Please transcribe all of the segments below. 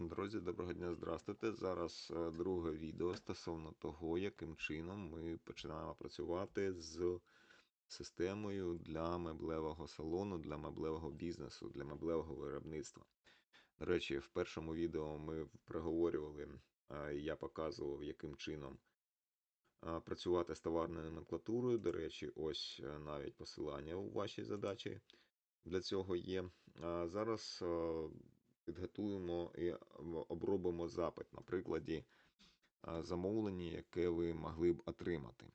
Друзі, доброго дня, здравствуйте. Зараз е, друге відео стосовно того, яким чином ми починаємо працювати з системою для меблевого салону, для меблевого бізнесу, для меблевого виробництва. До речі, в першому відео ми проговорювали, е, я показував, яким чином е, працювати з товарною номенклатурою. До речі, ось навіть посилання у вашій задачі для цього є. Зараз підготуємо і обробимо запит на прикладі е, замовлення, яке ви могли б отримати.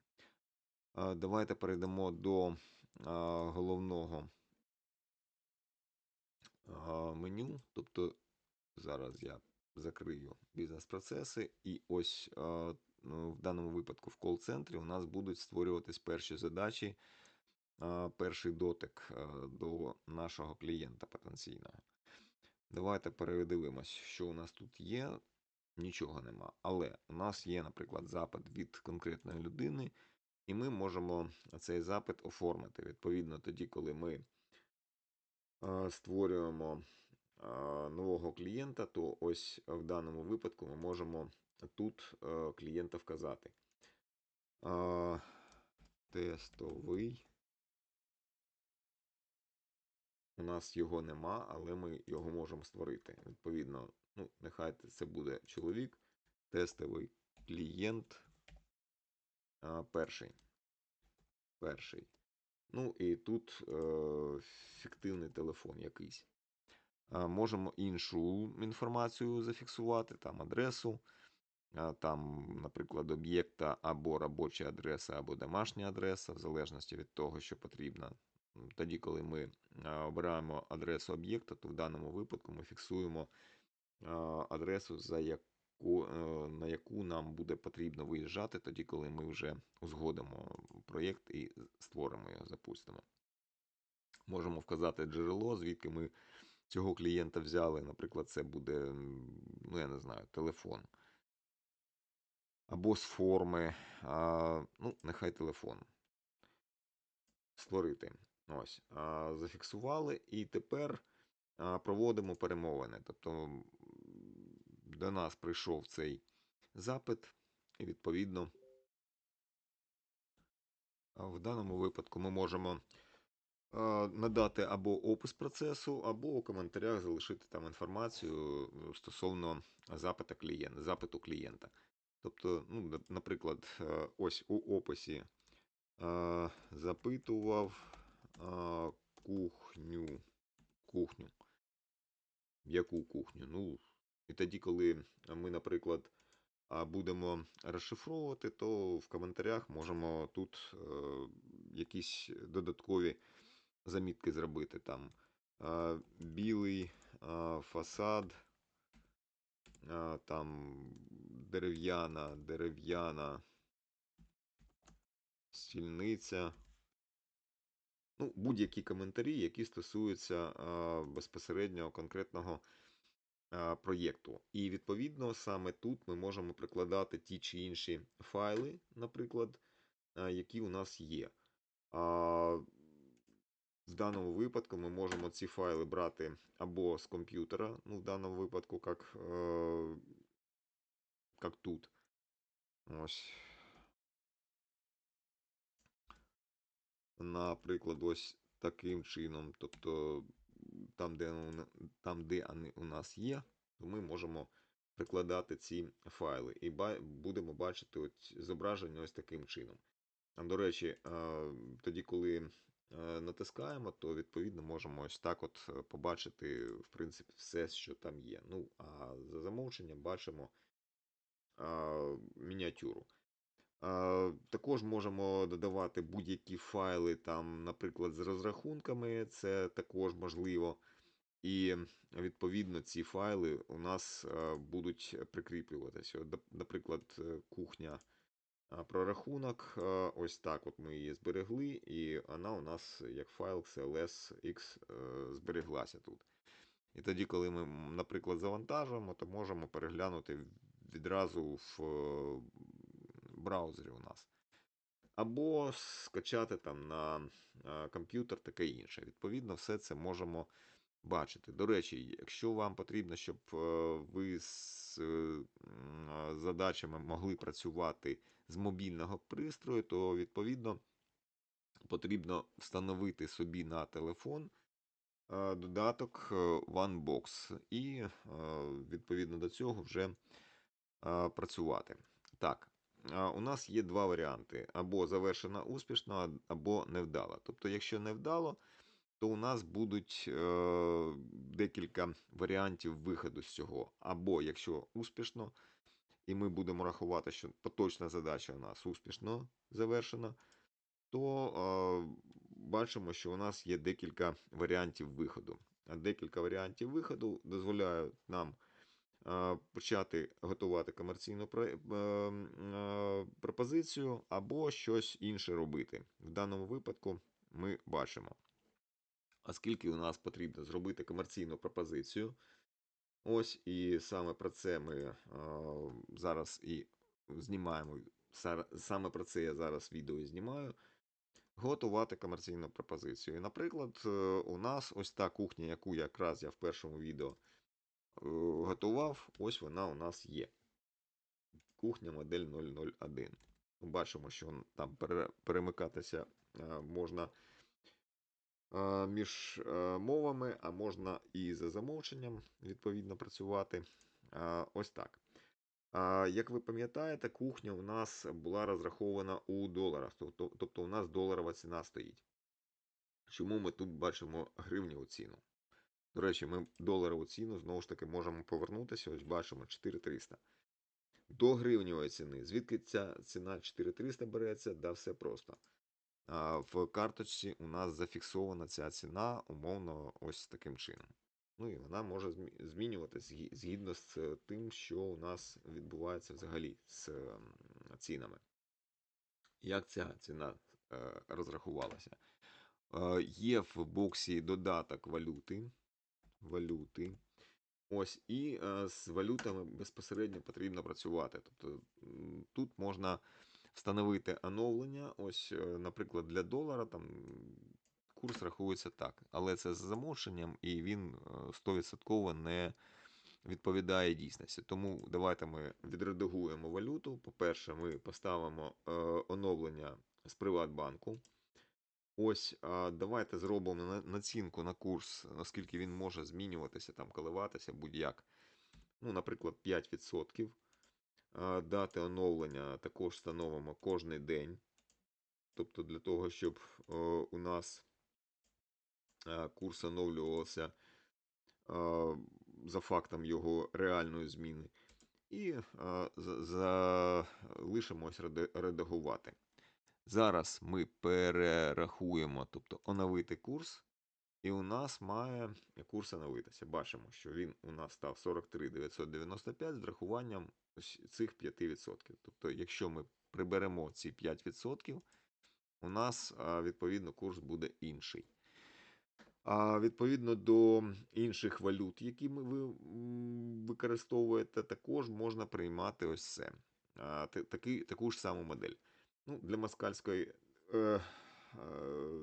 Е, Давайте перейдемо до е, головного е, меню. Тобто зараз я закрию бізнес-процеси, і ось е, ну, в даному випадку в кол-центрі у нас будуть створюватись перші задачі, е, перший дотик е, до нашого клієнта потенційного. Давайте передивимось, що у нас тут є. Нічого нема. Але у нас є, наприклад, запит від конкретної людини, і ми можемо цей запит оформити. Відповідно, тоді, коли ми створюємо нового клієнта, то ось в даному випадку ми можемо тут е, клієнта вказати. Тестовий. У нас його нема, але ми його можемо створити. Відповідно, ну, нехай це буде чоловік, тестовий клієнт. А, перший. Перший. Ну і тут е, фіктивний телефон якийсь. А, можемо іншу інформацію зафіксувати, там адресу, там, наприклад, об'єкта або робоча адреса, або домашня адреса, в залежності від того, що потрібно. Тоді, коли ми обираємо адресу об'єкта, то в даному випадку ми фіксуємо адресу, за яку, е, на яку нам буде потрібно виїжджати, тоді, коли ми вже узгодимо проєкт і створимо його, запустимо. Можемо вказати джерело, звідки ми цього клієнта взяли. Наприклад, це буде, ну я не знаю, телефон. Або з форми, а, ну, нехай телефон. Створити. Ось. Зафіксували, і тепер проводимо перемовини. Тобто до нас прийшов цей запит, і відповідно. В даному випадку ми можемо надати або опис процесу, або у коментарях залишити там інформацію е, стосовно запита клієнта, запиту клієнта. Тобто, ну, наприклад, е, ось у описі е, запитував е, кухню. Кухню. Яку кухню? Ну, і тоді, коли ми, наприклад, а, будемо розшифровувати, то в коментарях можемо тут е, якісь додаткові замітки зробити. Там е, білий е, фасад, е, там дерев'яна, дерев'яна стільниця. Ну, будь-які коментарі, які стосуються безпосередньо конкретного проєкту. І відповідно саме тут ми можемо прикладати ті чи інші файли, наприклад, які у нас є. В даному випадку ми можемо ці файли брати або з комп'ютера, ну, в даному випадку, як, е, як тут. Ось. Наприклад, ось таким чином. Тобто, там, де, там, де вони у нас є, то ми можемо прикладати ці файли і будемо бачити от зображення ось таким чином. До речі, тоді, коли е, натискаємо, то відповідно можемо ось так от е, побачити, в принципі, все, що там є. Ну, а за замовченням бачимо мініатюру. Також можемо додавати будь-які файли, там, наприклад, з розрахунками, це також можливо. І відповідно ці файли у нас будуть прикріплюватися. Наприклад, кухня прорахунок. Ось так от ми її зберегли, і вона у нас як файл CLSX е, збереглася тут. І тоді, коли ми, наприклад, завантажуємо, то можемо переглянути відразу в браузері у нас. Або скачати там на комп'ютер таке інше. Відповідно, все це можемо бачити. До речі, якщо вам потрібно, щоб е, ви з е, задачами могли працювати з мобільного пристрою, то відповідно потрібно встановити собі на телефон е, додаток OneBox і відповідно до цього вже працювати. Так, у нас є два варіанти: або завершена успішно, або невдало. Тобто, якщо невдало, то у нас будуть е, декілька варіантів виходу з цього. Або якщо успішно, і ми будемо рахувати, що поточна задача у нас успішно завершена, то е, бачимо, що у нас є декілька варіантів виходу. А декілька варіантів виходу дозволяють нам почати готувати комерційну е, пропозицію або щось інше робити. В даному випадку ми бачимо, оскільки у нас потрібно зробити комерційну пропозицію. Ось і саме про це ми зараз і знімаємо. Саме про це я зараз відео і знімаю. Готувати комерційну пропозицію. І, наприклад, е, у нас ось та кухня, яку якраз я в першому відео готував, ось вона у нас є. Кухня модель 001. Бачимо, що там перемикатися е, можна е, між е, мовами, а можна і за замовченням відповідно працювати. Е, Ось так. Як ви пам'ятаєте, кухня у нас була розрахована у доларах, тобто, у нас доларова ціна стоїть. Чому ми тут бачимо гривневу ціну? До речі, ми доларову ціну знову ж таки можемо повернутися. Ось бачимо 4300. До гривневої ціни. Звідки ця ціна 4300 береться? Да, все просто. В карточці у нас зафіксована ця ціна умовно ось таким чином. Ну і вона може змінюватися згідно з е, тим, що у нас відбувається взагалі з цінами. Як ця ціна е, розрахувалася? Е, Є в боксі додаток валюти. Валюти. Ось, і е, з валютами безпосередньо потрібно працювати. Тобто тут можна встановити оновлення. Ось, е, наприклад, для долара там курс рахується так, але це з замовченням, і він е, 100% не відповідає дійсності. Тому давайте ми відредагуємо валюту. По-перше, ми поставимо е, оновлення з Приватбанку. Ось, давайте зробимо націнку на курс, оскільки він може змінюватися, там, коливатися будь-як. Ну, наприклад, 5%. Дати оновлення також встановимо кожний день. Тобто для того, щоб е, у нас е, курс оновлювався за фактом його реальної зміни. І залишимось редагувати. Зараз ми перерахуємо, тобто оновити курс, і у нас має курс оновитися. Бачимо, що він у нас став 43 995 з врахуванням цих 5%. Тобто, якщо ми приберемо ці 5%, у нас відповідно курс буде інший. А відповідно до інших валют, які ви використовуєте, також можна приймати ось це. Таку ж саму модель. Ну, для москальської е, е,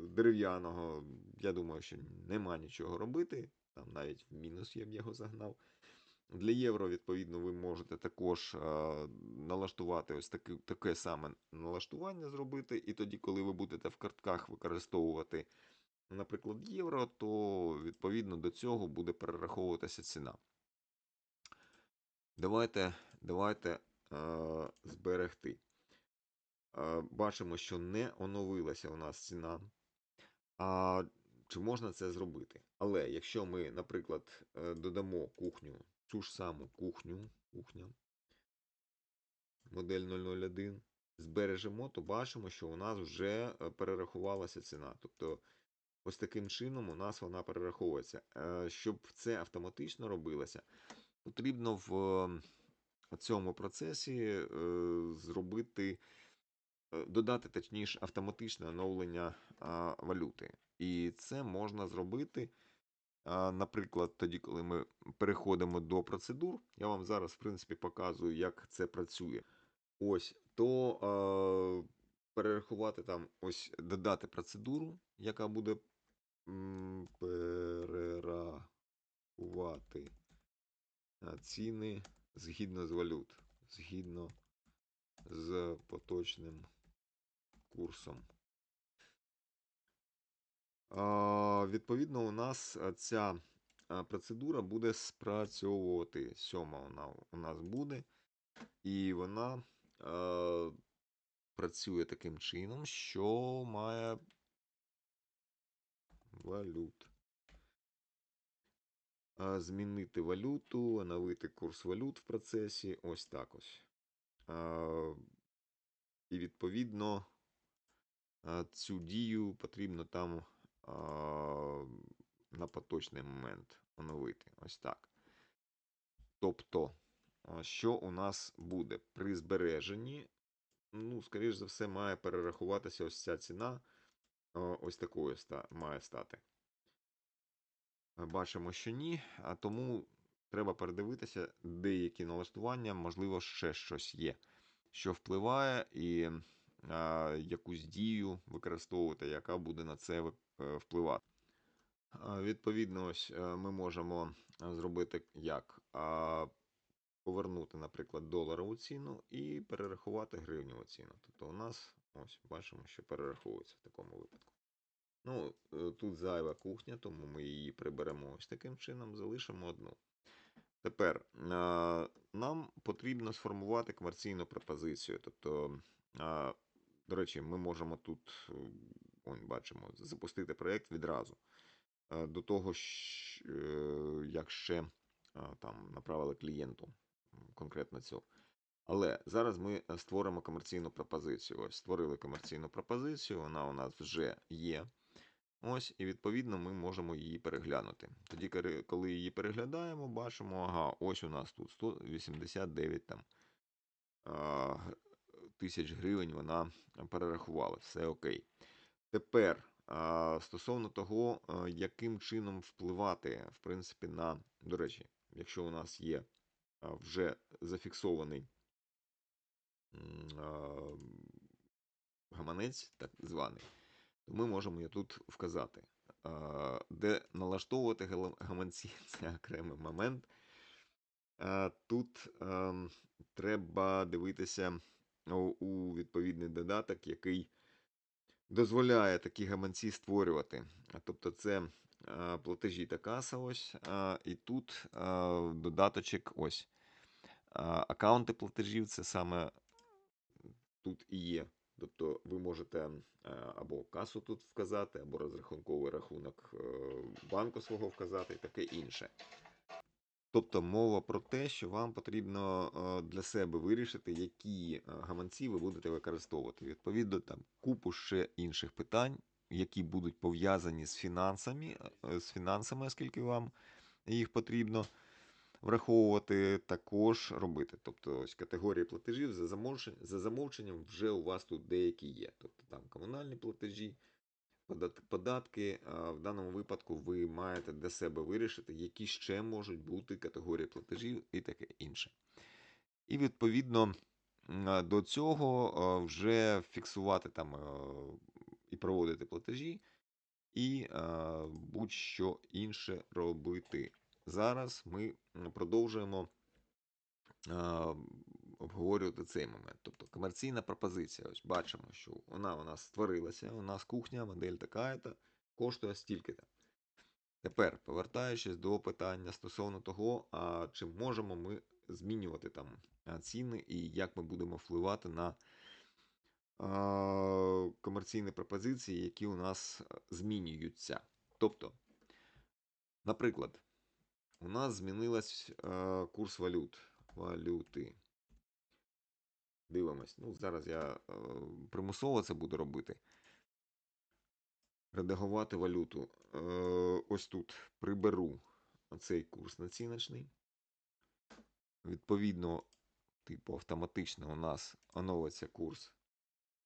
дерев'яного, я думаю, що нема нічого робити. Там навіть в мінус я б його загнав. Для євро, відповідно, ви можете також е, налаштувати ось таке, таке саме налаштування зробити. І тоді, коли ви будете в картках використовувати, наприклад, євро, то відповідно до цього буде перераховуватися ціна. Давайте, давайте е, зберегти. Бачимо, що не оновилася у нас ціна. А чи можна це зробити? Але якщо ми, наприклад, е, додамо кухню, цю ж саму кухню, кухня, модель 001, збережемо, то бачимо, що у нас вже е, перерахувалася ціна. Тобто, ось таким чином у нас вона перераховується. Е, Щоб це автоматично робилося, потрібно в цьому процесі зробити додати, точніше, автоматичне оновлення валюти. І це можна зробити, наприклад, тоді, коли ми переходимо до процедур. Я вам зараз, в принципі, показую, як це працює. Ось, то а, перерахувати там, ось додати процедуру, яка буде перерахувати ціни згідно з валют, згідно з поточним курсом. Відповідно, у нас ця процедура буде спрацьовувати. Сьома вона у нас буде, і вона а, працює таким чином, що має валют. Змінити валюту, оновити курс валют в процесі. Ось так ось. І відповідно цю дію потрібно там на поточний момент оновити. Ось так. Тобто, що у нас буде при збереженні? Ну, скоріш за все, має перерахуватися ось ця ціна. Ось такою має стати. Бачимо, що ні, а тому треба передивитися деякі налаштування, можливо, ще щось є, що впливає, і якусь дію використовувати, яка буде на це е, впливати. Відповідно, ось е, ми можемо зробити як? Повернути, наприклад, доларову ціну і перерахувати гривневу ціну. Тобто у нас ось бачимо, що перераховується в такому випадку. Ну, е, тут зайва кухня, тому ми її приберемо ось таким чином, залишимо одну. Тепер нам потрібно сформувати комерційну пропозицію. Тобто, до речі, ми можемо тут, е, ось бачимо, запустити проєкт відразу. Е, До того, е, як ще там направили клієнту конкретно цю. Але зараз ми створимо комерційну пропозицію. Ось створили комерційну пропозицію, вона у нас вже є. Ось, і відповідно ми можемо її переглянути. Тоді, коли- її переглядаємо, бачимо, ага, ось у нас тут 189 там, тисяч гривень вона перерахувала. Все окей. Тепер стосовно того, яким чином впливати, в принципі, на, до речі, якщо у нас є вже зафіксований гаманець, так званий, то ми можемо тут вказати. Де налаштовувати гаманці це окремий момент. Тут ем, треба дивитися у, відповідний додаток, який дозволяє такі гаманці створювати. Тобто це платежі та каса ось. І тут додаточок ось. Аккаунти платежів це саме тут і є. Тобто ви можете або касу тут вказати, або розрахунковий рахунок е, банку свого вказати і таке інше. Тобто мова про те, що вам потрібно е, для себе вирішити, які е, гаманці ви будете використовувати. Відповідно, там купу ще інших питань, які будуть пов'язані з фінансами, е, з фінансами, оскільки вам їх потрібно враховувати, також робити. Тобто ось категорії платежів за замовченням, за замовченням вже у вас тут деякі є. Тобто там комунальні платежі, податки. В даному випадку ви маєте для себе вирішити, які ще можуть бути категорії платежів і таке інше. І відповідно до цього вже фіксувати там і проводити платежі, і будь-що інше робити. Зараз ми продовжуємо обговорювати цей момент. Тобто комерційна пропозиція. Ось бачимо, що вона у нас створилася, у нас кухня, модель така-то, коштує стільки-то. Тепер, повертаючись до питання стосовно того, а чи можемо ми змінювати там ціни і як ми будемо впливати на а, комерційні пропозиції, які у нас змінюються. Тобто, наприклад, у нас змінилась е, курс валют. Валюти. Дивимось. Ну, зараз я е, примусово це буду робити. Редагувати валюту. Е, ось тут приберу цей курс націночний. Відповідно, типу, автоматично у нас оновиться курс.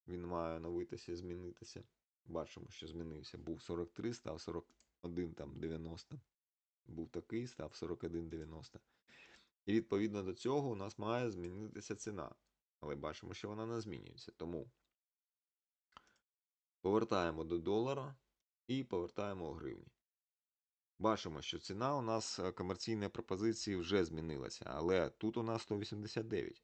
Він має оновитися змінитися. Бачимо, що змінився. Був 43, став 41 там 90 був такий, став 41,90. І відповідно до цього у нас має змінитися ціна. Але бачимо, що вона не змінюється. Тому повертаємо до долара. і повертаємо у гривні. Бачимо, що ціна у нас е, комерційної пропозиції вже змінилася, але тут у нас 189.